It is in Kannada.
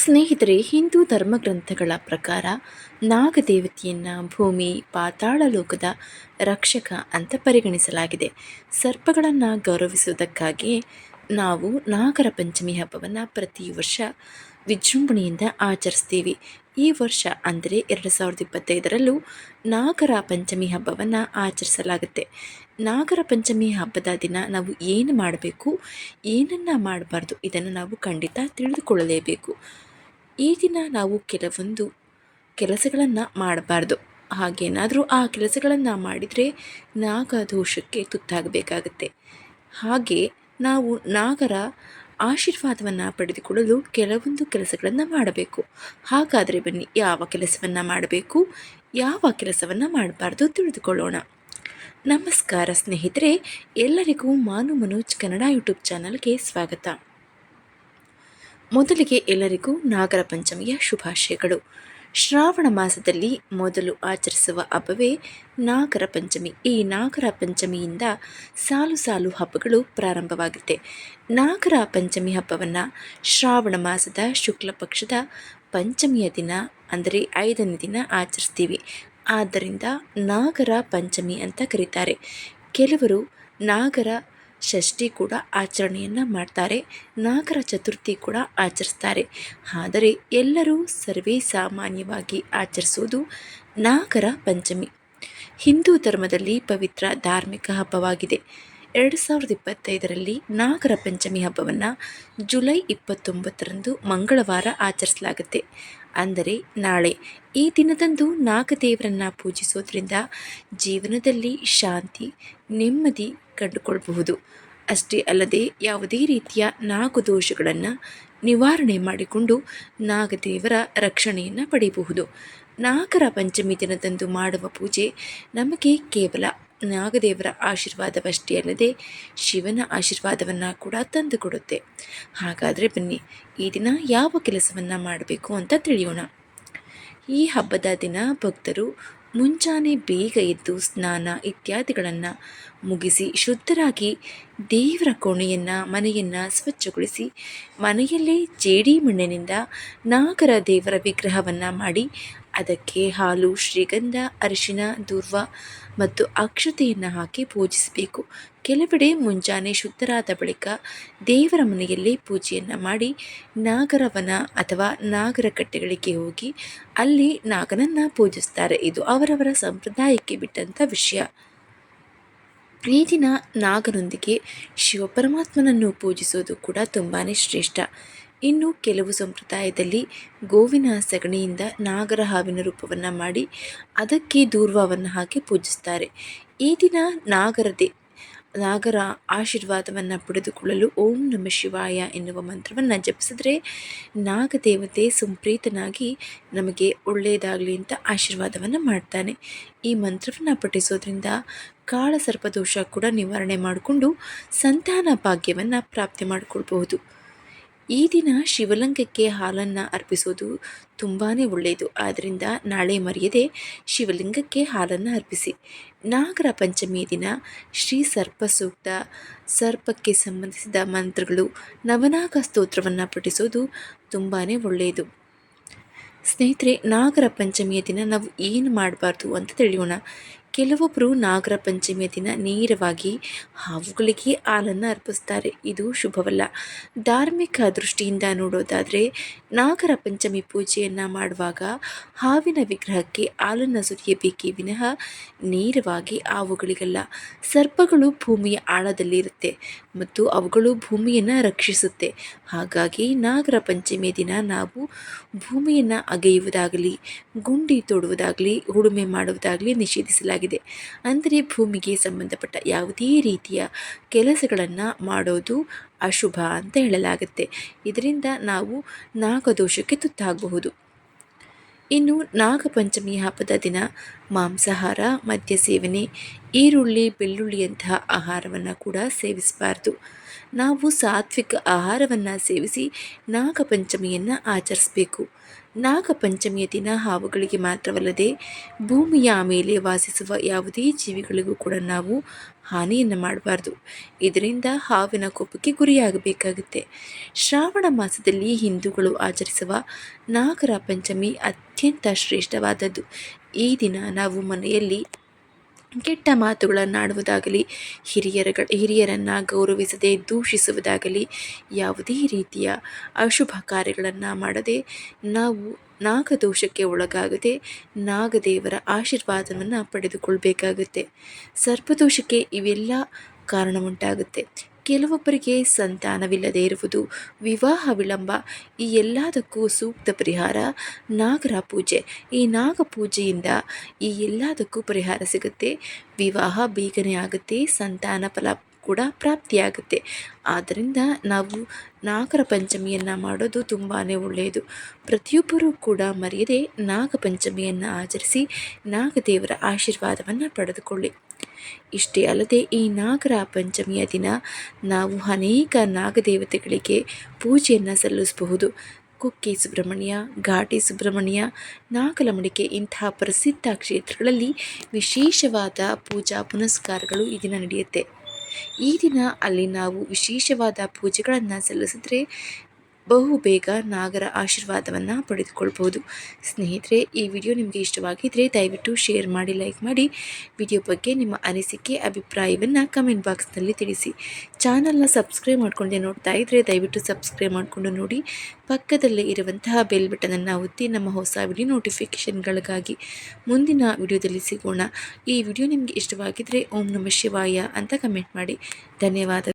ಸ್ನೇಹಿತರೆ, ಹಿಂದೂ ಧರ್ಮಗ್ರಂಥಗಳ ಪ್ರಕಾರ ನಾಗದೇವತೆಯನ್ನು ಭೂಮಿ, ಪಾತಾಳ ಲೋಕದ ರಕ್ಷಕ ಅಂತ ಪರಿಗಣಿಸಲಾಗಿದೆ. ಸರ್ಪಗಳನ್ನು ಗೌರವಿಸುವುದಕ್ಕಾಗಿ ನಾವು ನಾಗರ ಪಂಚಮಿ ಹಬ್ಬವನ್ನು ಪ್ರತಿ ವರ್ಷ ವಿಜೃಂಭಣೆಯಿಂದ ಆಚರಿಸ್ತೀವಿ. ಈ ವರ್ಷ ಅಂದರೆ ಎರಡು ಸಾವಿರದ ಇಪ್ಪತ್ತೈದರಲ್ಲೂ ನಾಗರ ಪಂಚಮಿ ಹಬ್ಬವನ್ನು ಆಚರಿಸಲಾಗುತ್ತೆ. ನಾಗರ ಪಂಚಮಿ ಹಬ್ಬದ ದಿನ ನಾವು ಏನು ಮಾಡಬೇಕು, ಏನನ್ನು ಮಾಡಬಾರ್ದು ಇದನ್ನು ನಾವು ಖಂಡಿತ ತಿಳಿದುಕೊಳ್ಳಲೇಬೇಕು. ಈ ದಿನ ನಾವು ಕೆಲವೊಂದು ಕೆಲಸಗಳನ್ನು ಮಾಡಬಾರ್ದು. ಹಾಗೇನಾದರೂ ಆ ಕೆಲಸಗಳನ್ನು ಮಾಡಿದರೆ ನಾಗದೋಷಕ್ಕೆ ತುತ್ತಾಗಬೇಕಾಗತ್ತೆ. ಹಾಗೆ ನಾವು ನಾಗರ ಆಶೀರ್ವಾದವನ್ನು ಪಡೆದುಕೊಳ್ಳಲು ಕೆಲವೊಂದು ಕೆಲಸಗಳನ್ನು ಮಾಡಬೇಕು. ಹಾಗಾದರೆ ಬನ್ನಿ, ಯಾವ ಕೆಲಸವನ್ನು ಮಾಡಬೇಕು, ಯಾವ ಕೆಲಸವನ್ನು ಮಾಡಬಾರ್ದು ತಿಳಿದುಕೊಳ್ಳೋಣ. ನಮಸ್ಕಾರ ಸ್ನೇಹಿತರೆ, ಎಲ್ಲರಿಗೂ ಮಾನು ಮನೋಜ್ ಕನ್ನಡ ಯೂಟ್ಯೂಬ್ ಚಾನಲ್ಗೆ ಸ್ವಾಗತ. ಮೊದಲಿಗೆ ಎಲ್ಲರಿಗೂ ನಾಗರ ಪಂಚಮಿಯ ಶುಭಾಶಯಗಳು. ಶ್ರಾವಣ ಮಾಸದಲ್ಲಿ ಮೊದಲು ಆಚರಿಸುವ ಹಬ್ಬವೇ ನಾಗರ ಪಂಚಮಿ. ಈ ನಾಗರ ಪಂಚಮಿಯಿಂದ ಸಾಲು ಸಾಲು ಹಬ್ಬಗಳು ಪ್ರಾರಂಭವಾಗುತ್ತೆ. ನಾಗರ ಪಂಚಮಿ ಹಬ್ಬವನ್ನು ಶ್ರಾವಣ ಮಾಸದ ಶುಕ್ಲ ಪಕ್ಷದ ಪಂಚಮಿಯ ದಿನ ಅಂದರೆ ಐದನೇ ದಿನ ಆಚರಿಸ್ತೀವಿ. ಆದ್ದರಿಂದ ನಾಗರ ಪಂಚಮಿ ಅಂತ ಕರೀತಾರೆ. ಕೆಲವರು ನಾಗರ ಷಷ್ಠಿ ಕೂಡ ಆಚರಣೆಯನ್ನು ಮಾಡ್ತಾರೆ. ನಾಗರ ಚತುರ್ಥಿ ಕೂಡ ಆಚರಿಸ್ತಾರೆ. ಆದರೆ ಎಲ್ಲರೂ ಸರ್ವೇ ಸಾಮಾನ್ಯವಾಗಿ ಆಚರಿಸುವುದು ನಾಗರ ಪಂಚಮಿ. ಹಿಂದೂ ಧರ್ಮದಲ್ಲಿ ಪವಿತ್ರ ಧಾರ್ಮಿಕ ಹಬ್ಬವಾಗಿದೆ. ಎರಡು ಸಾವಿರದ ಇಪ್ಪತ್ತೈದರಲ್ಲಿ ನಾಗರ ಪಂಚಮಿ ಹಬ್ಬವನ್ನು ಜುಲೈ ಇಪ್ಪತ್ತೊಂಬತ್ತರಂದು ಮಂಗಳವಾರ ಆಚರಿಸಲಾಗುತ್ತೆ. ಅಂದರೆ ನಾಳೆ ಈ ದಿನದಂದು ನಾಗದೇವರನ್ನು ಪೂಜಿಸೋದ್ರಿಂದ ಜೀವನದಲ್ಲಿ ಶಾಂತಿ, ನೆಮ್ಮದಿ ಕಂಡುಕೊಳ್ಳಬಹುದು ಅಷ್ಟೇ ಅಲ್ಲದೆ ಯಾವುದೇ ರೀತಿಯ ನಾಗದೋಷಗಳನ್ನು ನಿವಾರಣೆ ಮಾಡಿಕೊಂಡು ನಾಗದೇವರ ರಕ್ಷಣೆಯನ್ನು ಪಡೆಯಬಹುದು. ನಾಗರ ಪಂಚಮಿ ದಿನದಂದು ಮಾಡುವ ಪೂಜೆ ನಮಗೆ ಕೇವಲ ನಾಗದೇವರ ಆಶೀರ್ವಾದವಷ್ಟೇ ಅಲ್ಲದೆ ಶಿವನ ಆಶೀರ್ವಾದವನ್ನು ಕೂಡ ತಂದುಕೊಡುತ್ತೆ ಹಾಗಾದರೆ ಬನ್ನಿ, ಈ ದಿನ ಯಾವ ಕೆಲಸವನ್ನು ಮಾಡಬೇಕು ಅಂತ ತಿಳಿಯೋಣ. ಈ ಹಬ್ಬದ ದಿನ ಭಕ್ತರು ಮುಂಜಾನೆ ಬೇಗ ಎದ್ದು ಸ್ನಾನ ಇತ್ಯಾದಿಗಳನ್ನು ಮುಗಿಸಿ ಶುದ್ಧರಾಗಿ ದೇವರ ಕೋಣೆಯನ್ನು, ಮನೆಯನ್ನು ಸ್ವಚ್ಛಗೊಳಿಸಿ ಮನೆಯಲ್ಲೇ ಜೇಡಿ ಮಣ್ಣಿನಿಂದ ನಾಗರ ದೇವರ ವಿಗ್ರಹವನ್ನು ಮಾಡಿ ಅದಕ್ಕೆ ಹಾಲು, ಶ್ರೀಗಂಧ, ಅರಿಶಿನ ದೂರ್ವ ಮತ್ತು ಅಕ್ಷತೆಯನ್ನು ಹಾಕಿ ಪೂಜಿಸಬೇಕು. ಕೆಲವೆಡೆ ಮುಂಜಾನೆ ಶುದ್ಧರಾದ ಬಳಿಕ ದೇವರ ಮನೆಯಲ್ಲಿ ಪೂಜೆಯನ್ನು ಮಾಡಿ ನಾಗರವನ ಅಥವಾ ನಾಗರ ಕಟ್ಟೆಗಳಿಗೆ ಹೋಗಿ ಅಲ್ಲಿ ನಾಗನನ್ನು ಪೂಜಿಸ್ತಾರೆ. ಇದು ಅವರವರ ಸಂಪ್ರದಾಯಕ್ಕೆ ಬಿಟ್ಟಂಥ ವಿಷಯ. ಈ ದಿನ ನಾಗನೊಂದಿಗೆ ಶಿವಪರಮಾತ್ಮನನ್ನು ಪೂಜಿಸೋದು ಕೂಡ ತುಂಬಾ ಶ್ರೇಷ್ಠ. ಇನ್ನು ಕೆಲವು ಸಂಪ್ರದಾಯದಲ್ಲಿ ಗೋವಿನ ಸಗಣಿಯಿಂದ ನಾಗರ ಹಾವಿನ ರೂಪವನ್ನು ಮಾಡಿ ಅದಕ್ಕೆ ದೂರ್ವವನ್ನು ಹಾಕಿ ಪೂಜಿಸ್ತಾರೆ. ಈ ದಿನ ನಾಗರದೇ ನಾಗರ ಆಶೀರ್ವಾದವನ್ನು ಪಡೆದುಕೊಳ್ಳಲು ಓಂ ನಮ ಶಿವಾಯ ಎನ್ನುವ ಮಂತ್ರವನ್ನು ಜಪಿಸಿದ್ರೆ ನಾಗದೇವತೆ ಸಂಪ್ರೀತನಾಗಿ ನಮಗೆ ಒಳ್ಳೆಯದಾಗಲಿ ಅಂತ ಆಶೀರ್ವಾದವನ್ನು ಮಾಡ್ತಾನೆ. ಈ ಮಂತ್ರವನ್ನು ಪಠಿಸೋದ್ರಿಂದ ಕಾಳ ಸರ್ಪದೋಷ ಕೂಡ ನಿವಾರಣೆ ಮಾಡಿಕೊಂಡು ಸಂತಾನ ಭಾಗ್ಯವನ್ನು ಪ್ರಾಪ್ತಿ ಮಾಡಿಕೊಳ್ಬಹುದು. ಈ ದಿನ ಶಿವಲಿಂಗಕ್ಕೆ ಹಾಲನ್ನು ಅರ್ಪಿಸೋದು ತುಂಬಾ ಒಳ್ಳೆಯದು ಆದ್ದರಿಂದ ನಾಳೆ ಮರೆಯದೆ ಶಿವಲಿಂಗಕ್ಕೆ ಹಾಲನ್ನು ಅರ್ಪಿಸಿ. ನಾಗರ ಪಂಚಮಿಯ ದಿನ ಶ್ರೀ ಸರ್ಪ ಸೂಕ್ತ ಸರ್ಪಕ್ಕೆ ಸಂಬಂಧಿಸಿದ ಮಂತ್ರಗಳು, ನವನಾಗ ಸ್ತೋತ್ರವನ್ನು ಪಠಿಸೋದು ತುಂಬಾ ಒಳ್ಳೆಯದು ಸ್ನೇಹಿತರೆ, ನಾಗರ ಪಂಚಮಿಯ ದಿನ ನಾವು ಏನು ಮಾಡಬಾರ್ದು ಅಂತ ತಿಳಿಯೋಣ. ಕೆಲವೊಬ್ಬರು ನಾಗರ ಪಂಚಮಿಯ ದಿನ ನೇರವಾಗಿ ಹಾವುಗಳಿಗೆ ಹಾಲನ್ನು ಅರ್ಪಿಸ್ತಾರೆ. ಇದು ಶುಭವಲ್ಲ. ಧಾರ್ಮಿಕ ದೃಷ್ಟಿಯಿಂದ ನೋಡೋದಾದರೆ, ನಾಗರ ಪಂಚಮಿ ಪೂಜೆಯನ್ನು ಮಾಡುವಾಗ ಹಾವಿನ ವಿಗ್ರಹಕ್ಕೆ ಹಾಲನ್ನು ಸುರಿಯಬೇಕೇ ವಿನಃ ನೇರವಾಗಿ ಹಾವುಗಳಿಗಲ್ಲ. ಸರ್ಪಗಳು ಭೂಮಿಯ ಆಳದಲ್ಲಿರುತ್ತೆ ಮತ್ತು ಅವುಗಳು ಭೂಮಿಯನ್ನು ರಕ್ಷಿಸುತ್ತೆ. ಹಾಗಾಗಿ ನಾಗರ ಪಂಚಮಿಯ ದಿನ ನಾವು ಭೂಮಿಯನ್ನು ಅಗೆಯುವುದಾಗಲಿ, ಗುಂಡಿ ತೊಡುವುದಾಗಲಿ ಉಳುಮೆ ಮಾಡುವುದಾಗಲಿ ನಿಷೇಧಿಸಲಾಗಿದೆ. ಆಗಿದೆ. ಅಂದರೆ ಭೂಮಿಗೆ ಸಂಬಂಧಪಟ್ಟ ಯಾವುದೇ ರೀತಿಯ ಕೆಲಸಗಳನ್ನು ಮಾಡೋದು ಅಶುಭ ಅಂತ ಹೇಳಲಾಗುತ್ತೆ. ಇದರಿಂದ ನಾವು ನಾಗದೋಷಕ್ಕೆ ತುತ್ತಾಗಬಹುದು. ಇನ್ನು ನಾಗಪಂಚಮಿ ಹಬ್ಬದ ದಿನ ಮಾಂಸಾಹಾರ ಮದ್ಯ ಸೇವನೆ ಈರುಳ್ಳಿ, ಬೆಳ್ಳುಳ್ಳಿಯಂತಹ ಆಹಾರವನ್ನು ಕೂಡ ಸೇವಿಸಬಾರ್ದು. ನಾವು ಸಾತ್ವಿಕ ಆಹಾರವನ್ನು ಸೇವಿಸಿ ನಾಗಪಂಚಮಿಯನ್ನು ಆಚರಿಸಬೇಕು. ನಾಗಪಂಚಮಿಯ ದಿನ ಹಾವುಗಳಿಗೆ ಮಾತ್ರವಲ್ಲದೆ ಭೂಮಿಯ ಮೇಲೆ ವಾಸಿಸುವ ಯಾವುದೇ ಜೀವಿಗಳಿಗೂ ಕೂಡ ನಾವು ಹಾನಿಯನ್ನು ಮಾಡಬಾರ್ದು. ಇದರಿಂದ ಹಾವಿನ ಕೋಪಕ್ಕೆ ಗುರಿಯಾಗಬೇಕಾಗುತ್ತೆ. ಶ್ರಾವಣ ಮಾಸದಲ್ಲಿ ಹಿಂದೂಗಳು ಆಚರಿಸುವ ನಾಗರ ಪಂಚಮಿ ಅತ್ಯಂತ ಶ್ರೇಷ್ಠವಾದದ್ದು. ಈ ದಿನ ನಾವು ಮನೆಯಲ್ಲಿ ಕೆಟ್ಟ ಮಾತುಗಳನ್ನಾಡುವುದಾಗಲಿ ಹಿರಿಯರ ಹಿರಿಯರನ್ನು ಗೌರವಿಸದೆ ದೂಷಿಸುವುದಾಗಲಿ ಯಾವುದೇ ರೀತಿಯ ಅಶುಭ ಕಾರ್ಯಗಳನ್ನು ಮಾಡದೆ ನಾವು ನಾಗದೋಷಕ್ಕೆ ಒಳಗಾಗದೆ ನಾಗದೇವರ ಆಶೀರ್ವಾದವನ್ನು ಪಡೆದುಕೊಳ್ಬೇಕಾಗುತ್ತೆ. ಸರ್ಪದೋಷಕ್ಕೆ ಇವೆಲ್ಲ ಕಾರಣ ಉಂಟಾಗುತ್ತೆ ಕೆಲವೊಬ್ಬರಿಗೆ ಸಂತಾನವಿಲ್ಲದೆ ಇರುವುದು ವಿವಾಹ ವಿಳಂಬ, ಈ ಎಲ್ಲದಕ್ಕೂ ಸೂಕ್ತ ಪರಿಹಾರ ನಾಗರ ಪೂಜೆ. ಈ ನಾಗ ಪೂಜೆಯಿಂದ ಈ ಎಲ್ಲದಕ್ಕೂ ಪರಿಹಾರ ಸಿಗುತ್ತೆ. ವಿವಾಹ ಬೇಗನೆ ಆಗುತ್ತೆ, ಸಂತಾನ ಫಲ ಕೂಡ ಪ್ರಾಪ್ತಿಯಾಗುತ್ತೆ. ಆದ್ದರಿಂದ ನಾವು ನಾಗರ ಪಂಚಮಿಯನ್ನು ಮಾಡೋದು ತುಂಬಾ ಒಳ್ಳೆಯದು. ಪ್ರತಿಯೊಬ್ಬರೂ ಕೂಡ ಮರೆಯದೆ ನಾಗಪಂಚಮಿಯನ್ನು ಆಚರಿಸಿ ನಾಗದೇವರ ಆಶೀರ್ವಾದವನ್ನು ಪಡೆದುಕೊಳ್ಳಿ. ಇಷ್ಟೇ ಅಲ್ಲದೆ ಈ ನಾಗರ ಪಂಚಮಿಯ ದಿನ ನಾವು ಅನೇಕ ನಾಗದೇವತೆಗಳಿಗೆ ಪೂಜೆಯನ್ನು ಸಲ್ಲಿಸಬಹುದು. ಕುಕ್ಕೆ ಸುಬ್ರಹ್ಮಣ್ಯ, ಘಾಟಿ ಸುಬ್ರಹ್ಮಣ್ಯ ನಾಗಲಮಡಿಕೆ ಇಂತಹ ಪ್ರಸಿದ್ಧ ಕ್ಷೇತ್ರಗಳಲ್ಲಿ ವಿಶೇಷವಾದ ಪೂಜಾ ಪುನಸ್ಕಾರಗಳು ಈ ದಿನ ನಡೆಯುತ್ತೆ. ಈ ದಿನ ಅಲ್ಲಿ ನಾವು ವಿಶೇಷವಾದ ಪೂಜೆಗಳನ್ನು ಸಲ್ಲಿಸಿದ್ರೆ ಬಹು ಬೇಗ ನಾಗರ ಆಶೀರ್ವಾದವನ್ನು ಪಡೆದುಕೊಳ್ಬೋದು ಸ್ನೇಹಿತರೆ, ಈ ವಿಡಿಯೋ ನಿಮಗೆ ಇಷ್ಟವಾಗಿದ್ದರೆ ದಯವಿಟ್ಟು ಶೇರ್ ಮಾಡಿ, ಲೈಕ್ ಮಾಡಿ. ವಿಡಿಯೋ ಬಗ್ಗೆ ನಿಮ್ಮ ಅನಿಸಿಕೆ, ಅಭಿಪ್ರಾಯವನ್ನು ಕಮೆಂಟ್ ಬಾಕ್ಸ್ನಲ್ಲಿ ತಿಳಿಸಿ. ಚಾನಲ್ನ ಸಬ್ಸ್ಕ್ರೈಬ್ ಮಾಡಿಕೊಂಡೆ ನೋಡ್ತಾ ಇದ್ದರೆ ದಯವಿಟ್ಟು ಸಬ್ಸ್ಕ್ರೈಬ್ ಮಾಡಿಕೊಂಡು ನೋಡಿ. ಪಕ್ಕದಲ್ಲೇ ಇರುವಂತಹ ಬೆಲ್ ಬಟನನ್ನು ಒತ್ತಿ ನಮ್ಮ ಹೊಸ ವಿಡಿಯೋ ನೋಟಿಫಿಕೇಷನ್ಗಳಿಗಾಗಿ. ಮುಂದಿನ ವಿಡಿಯೋದಲ್ಲಿ ಸಿಗೋಣ. ಈ ವಿಡಿಯೋ ನಿಮಗೆ ಇಷ್ಟವಾಗಿದ್ದರೆ ಓಂ ನಮ ಶಿವಾಯ ಅಂತ ಕಮೆಂಟ್ ಮಾಡಿ. ಧನ್ಯವಾದ.